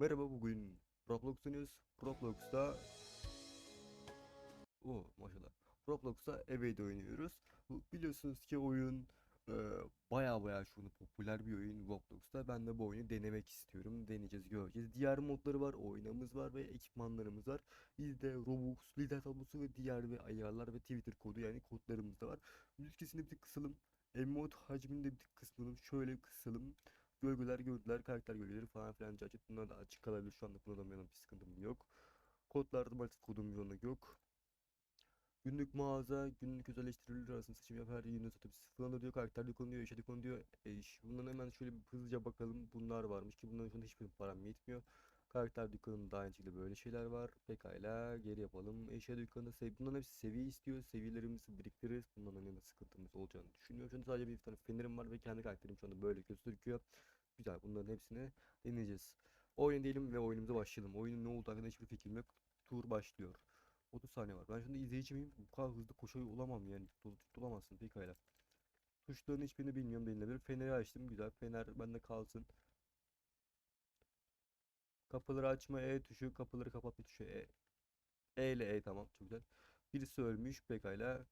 Merhaba bugün Roblox'unuz. Roblox'ta o maşallah. Roblox'ta Evade oynuyoruz. Biliyorsunuz ki oyun e, baya baya şu popüler bir oyun Roblox'ta. Ben de bu oyunu denemek istiyorum. Deneyeceğiz, göreceğiz. Diğer modları var, oynamız var ve ekipmanlarımız var. Bizde Robux, lider tablosu ve diğer bir ayarlar ve Twitter kodu yani kodlarımız da var. Müzik sesini bir tık kısalım. Emote hacmini de bir tık kısalım. Şöyle kısalım. Gölgeler gördüler, karakter gölgeleri falan filan açık. Bunlar da açık kalabilir. Şu anda kullanamıyorum, bir sıkıntım yok. Kodlarda maalesef kodum yoğunluk yok. Günlük mağaza, günlük özelleştirilir arasında seçim yap. Her yeni satıp sıfırlanır diyor. Karakter konu diyor, işe konu diyor. E, iş. Bunların hemen şöyle bir hızlıca bakalım. Bunlar varmış ki bunların şu anda hiçbir param yetmiyor. Karakter dükkanında da aynı şekilde böyle şeyler var. Pekala geri yapalım. Eşya dükkanında sev bunların hepsi seviye istiyor. Seviyelerimizi biriktiririz. Bundan yana sıkıntımız olacağını düşünmüyorum. Şu sadece bir tane fenerim var ve kendi karakterim şu anda böyle gözüküyor. Güzel bunların hepsini deneyeceğiz. Oyun diyelim ve oyunumuza başlayalım. Oyunun ne olduğu hakkında hiçbir fikrim yok. Tur başlıyor. 30 saniye var. Ben şimdi izleyici miyim? Bu kadar hızlı koşuyor olamam yani. Tut, tutulamazsın pekala. Tuşların hiçbirini bilmiyorum denilebilir. Feneri açtım. Güzel. Fener bende kalsın. Kapıları açma E tuşu. Kapıları kapatma tuşu E. E ile E tamam. Çok güzel. Birisi ölmüş. Pekala.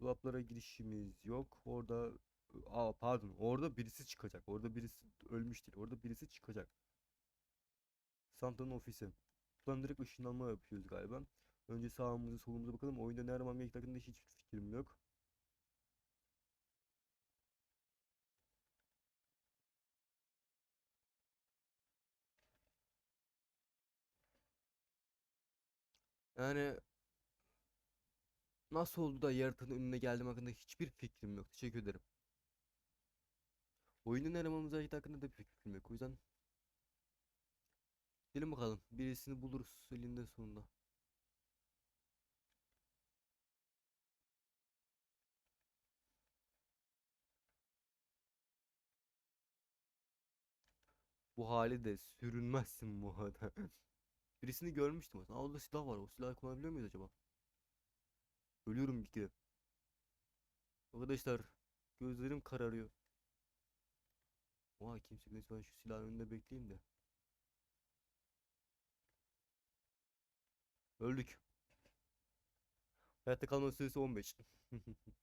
Dolaplara girişimiz yok. Orada Aa pardon. Orada birisi çıkacak. Orada birisi ölmüş değil. Orada birisi çıkacak. Santa'nın ofisi. Buradan direkt ışınlanma yapıyoruz galiba. Önce sağımıza solumuza bakalım. Oyunda ne aramam gerektiği hakkında hiç fikrim yok. Yani nasıl oldu da yaratanın önüne geldim hakkında hiçbir fikrim yok. Teşekkür ederim. Oyunun aramamıza gerektiği hakkında da bir fikrim yok. O yüzden gelin bakalım. Birisini buluruz elinde sonunda. Bu hali de sürünmezsin bu arada. Birisini görmüştüm aslında. Aa, orada silah var. O silahı kullanabiliyor muyuz acaba? Ölüyorum kere. Arkadaşlar gözlerim kararıyor. Oha kimse neyse ben şu silahın önünde bekleyeyim de. Öldük. Hayatta kalma süresi 15.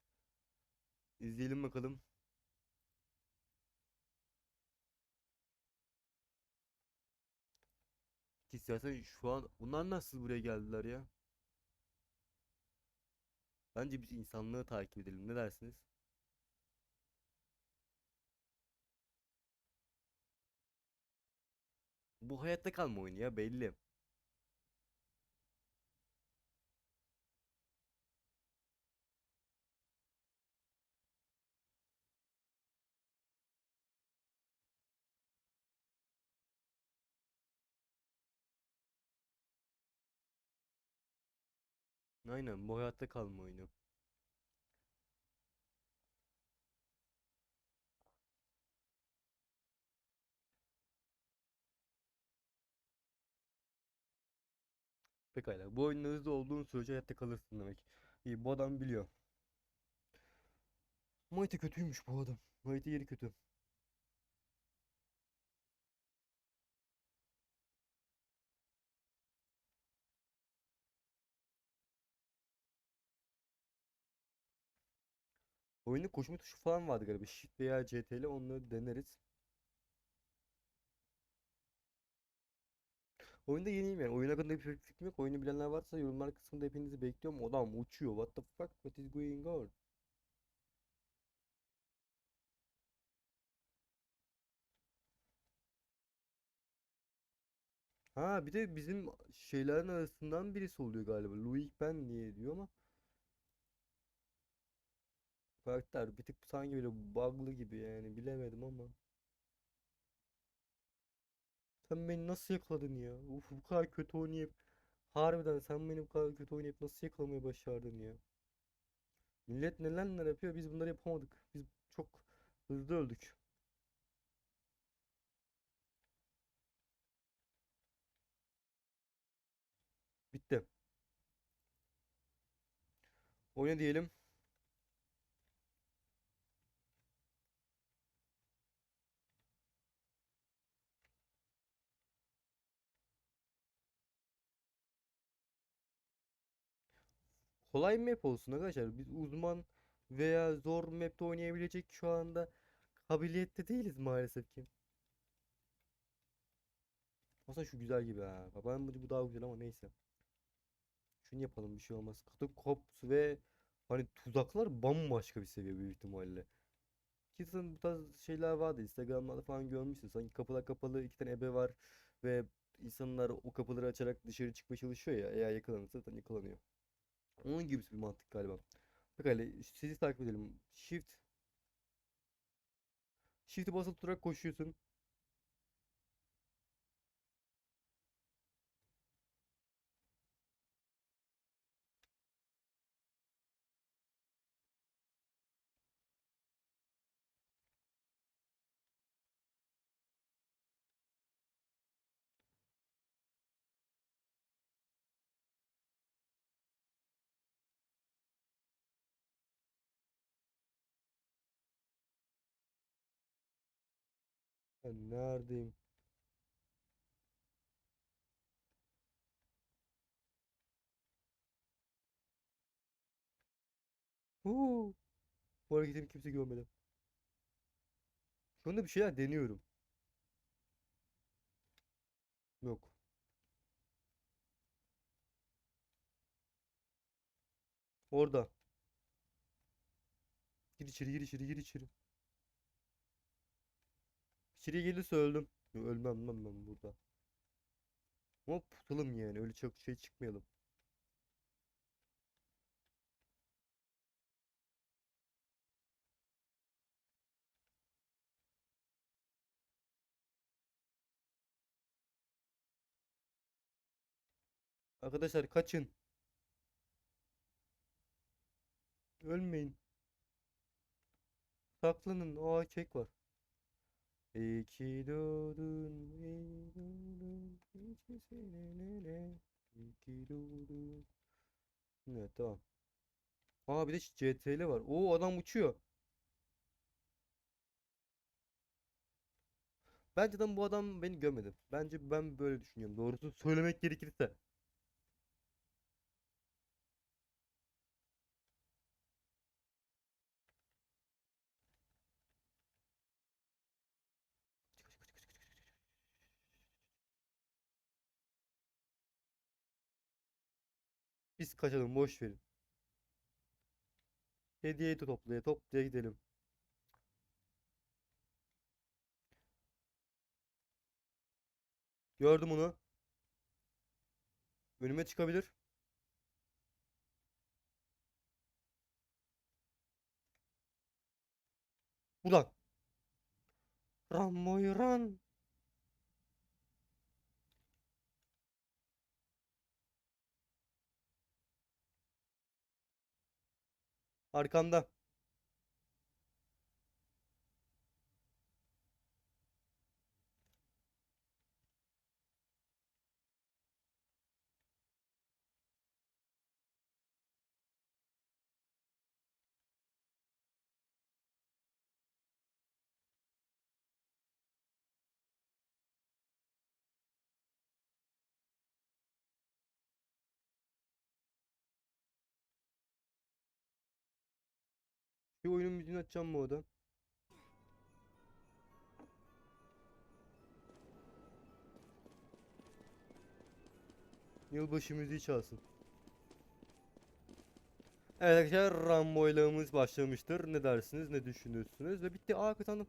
İzleyelim bakalım. Ki zaten şu an bunlar nasıl buraya geldiler ya? Bence biz insanlığı takip edelim. Ne dersiniz? Bu hayatta kalma oyunu ya belli. Aynen bu hayatta kalma oyunu. Pekala. Bu oyunda hızlı olduğun sürece hayatta kalırsın demek. İyi bu adam biliyor. Mighty kötüymüş bu adam. Mighty yeri kötü. Oyunda koşma tuşu falan vardı galiba. Shift veya CTRL onları deneriz. Oyunda yeniyim yani. Oyun hakkında bir fikrim yok. Oyunu bilenler varsa yorumlar kısmında hepinizi bekliyorum. Adam uçuyor. What the fuck? What is going on? Ha bir de bizim şeylerin arasından birisi oluyor galiba. Louis ben diye diyor ama karakter bir tık sanki böyle bug'lı gibi yani bilemedim ama. Sen beni nasıl yakaladın ya? Uf bu kadar kötü oynayıp harbiden sen beni bu kadar kötü oynayıp nasıl yakalamayı başardın ya? Millet neler neler yapıyor biz bunları yapamadık. Biz çok hızlı öldük. Bitti. Oyna diyelim. Kolay map olsun arkadaşlar. Biz uzman veya zor map'te oynayabilecek şu anda kabiliyette değiliz maalesef ki. Aslında şu güzel gibi ha. Ben bu daha güzel ama neyse. Şunu yapalım bir şey olmaz. Katakops ve hani tuzaklar bambaşka bir seviye büyük ihtimalle. Zaten bu tarz şeyler vardı. Instagram'da falan görmüşsün. Sanki kapılar kapalı iki tane ebe var ve insanlar o kapıları açarak dışarı çıkmaya çalışıyor ya. Eğer yakalanırsa zaten yakalanıyor. Onun gibi bir mantık galiba. Hele sizi takip edelim. Shift. Shift'i basılı tutarak koşuyorsun. Ben neredeyim? Huu. Bu hareketimi kimse görmedi. Şu anda bir şeyler deniyorum. Yok. Orada. Gir içeri, gir içeri, gir içeri. İçeriye gelirse öldüm. Ölmem lan ben burada. Ama putalım yani. Öyle çok şey çıkmayalım. Arkadaşlar kaçın. Ölmeyin. Saklanın. Aa kek var. İyi ki doğdun, iyi doğdun, nice senelere, iyi ki doğdun. Evet tamam. Aa bir de CTRL var. Oo adam uçuyor. Bence de bu adam beni görmedi. Bence ben böyle düşünüyorum. Doğrusu söylemek gerekirse. Biz kaçalım boş verin. Hediyeyi de toplaya toplaya gidelim. Gördüm onu. Önüme çıkabilir. Ulan. Run boy run. Arkamda. Bir oyunun müziğini açacağım mı oda? Yılbaşı müziği çalsın. Evet arkadaşlar Rambo'ylığımız başlamıştır. Ne dersiniz, ne düşünürsünüz? Ve bitti. Aa kazandım.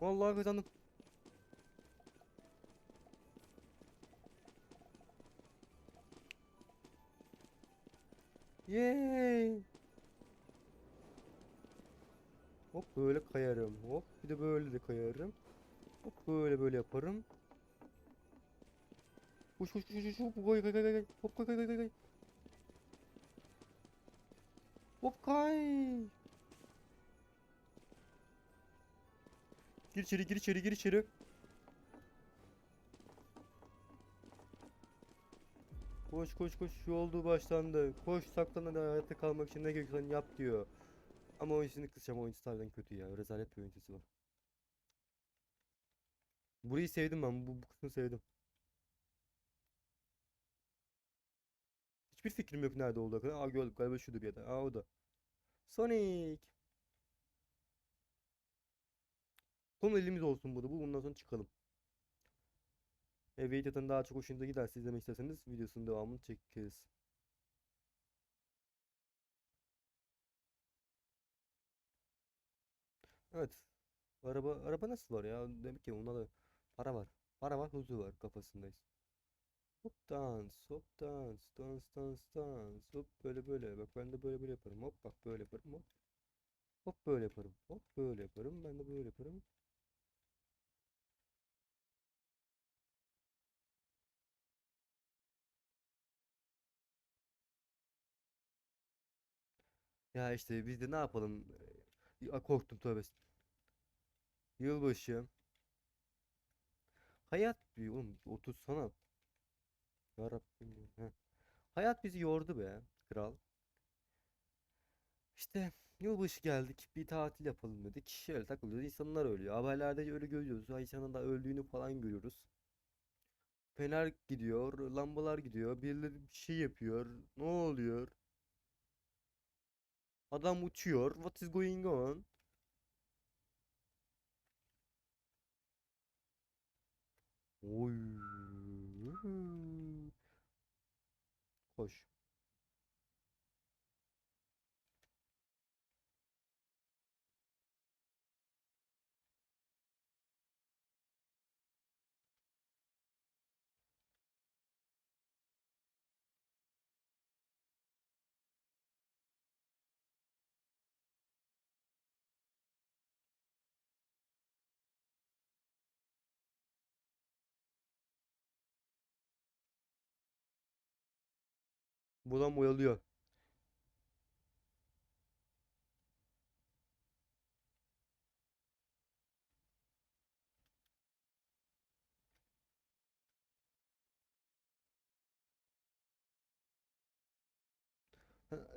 Vallahi kazandım. Yay! Hop böyle kayarım. Hop bir de böyle de kayarım. Hop böyle böyle yaparım. Koş koş koş koş hop kay kay kay kay. Hop kay kay kay kay. Hop kay. Gir içeri gir içeri gir içeri. Koş koş koş yoldu başlandı. Koş saklan hadi hayatta kalmak için ne gerekiyorsan yap diyor. Ama oyuncusunu kısacağım oyuncusu harbiden kötü ya. Rezalet bir oyuncusu var. Burayı sevdim ben. Bu, bu kısmı sevdim. Hiçbir fikrim yok nerede olduğu kadar. Aa gördüm galiba şudur bir yerde. Aa o da. Sonic. Son elimiz olsun bu da. Bu bundan sonra çıkalım. Evet zaten daha çok hoşunuza giderse izlemek isterseniz videosunun devamını çekeriz. Evet. Araba araba nasıl var ya? Demek ki onda da para var. Para var, huzur var kafasındayız. Hop dans, hop dans, dans, dans, dans. Hop böyle böyle. Bak ben de böyle böyle yaparım. Hop bak böyle yaparım. Hop. Hop böyle yaparım. Hop böyle yaparım. Ben de böyle yaparım. Ya işte biz de ne yapalım? Ee, Ya korktum tövbe. Yılbaşı. Hayat bir oğlum otursana. Ya Rabbim. Hayat bizi yordu be kral. İşte yılbaşı geldik bir tatil yapalım dedik. Şöyle takılıyoruz. İnsanlar ölüyor. Haberlerde öyle görüyoruz. İnsanın da öldüğünü falan görüyoruz. Fener gidiyor, lambalar gidiyor, birileri bir şey yapıyor. Ne oluyor? Adam uçuyor. What is going on? Oy. Koş. Buradan oyalıyor.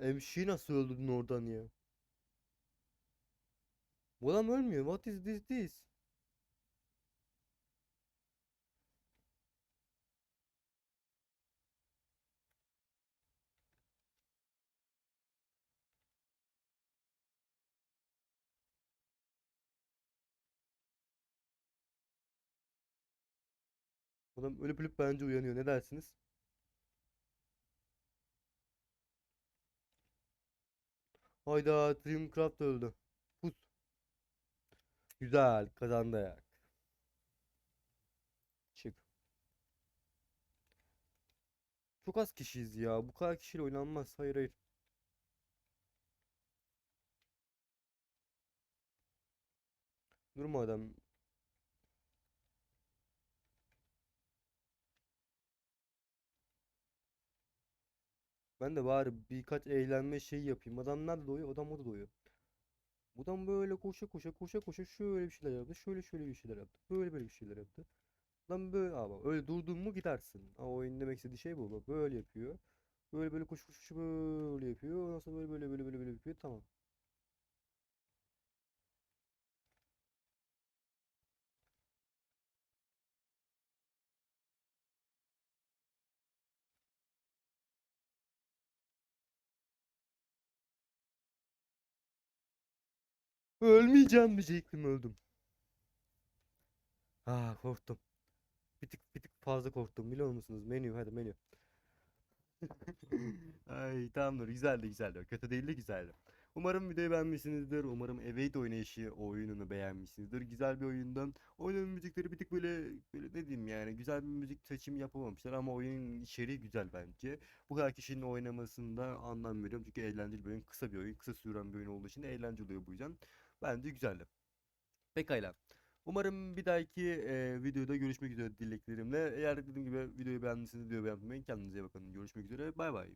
MC'yi nasıl öldürdün oradan ya? Bu adam ölmüyor. What is this this? Adam ölüp ölüp bence uyanıyor. Ne dersiniz? Hayda Dreamcraft öldü. Pus. Güzel kazandık. Çık. Çok az kişiyiz ya. Bu kadar kişiyle oynanmaz. Hayır hayır. Durma adam. Ben de bari birkaç eğlenme şey yapayım. Adam nerede doyuyor? Adam orada doyuyor. Buradan böyle koşa koşa koşa koşa şöyle bir şeyler yaptı. Şöyle şöyle bir şeyler yaptı. Böyle böyle bir şeyler yaptı. Lan böyle ama öyle durdun mu gidersin. Ama oyun demek istediği şey bu. Bak böyle yapıyor. Böyle böyle koş koş koş böyle yapıyor. Ondan sonra böyle böyle böyle böyle böyle yapıyor. Tamam. Ölmeyeceğim diyecektim öldüm. Ah korktum. Bir tık bir tık fazla korktum biliyor musunuz? Menü hadi menü. Ay tamamdır güzeldi güzeldi. Kötü değil de güzeldi. Umarım videoyu beğenmişsinizdir. Umarım Evade oynayışı oyununu beğenmişsinizdir. Güzel bir oyundan. Oyunun müzikleri bir tık böyle böyle ne diyeyim yani güzel bir müzik seçimi yapamamışlar ama oyunun içeriği güzel bence. Bu kadar kişinin oynamasında anlam veriyorum çünkü eğlenceli bir oyun, kısa bir oyun, kısa süren bir oyun olduğu için eğlenceli oluyor bu yüzden. Bence güzeldi. Pekala. Umarım bir dahaki e, videoda görüşmek üzere dileklerimle. Eğer dediğim gibi videoyu beğendiyseniz videoyu beğenmeyi, kendinize iyi bakın. Görüşmek üzere. Bay bay.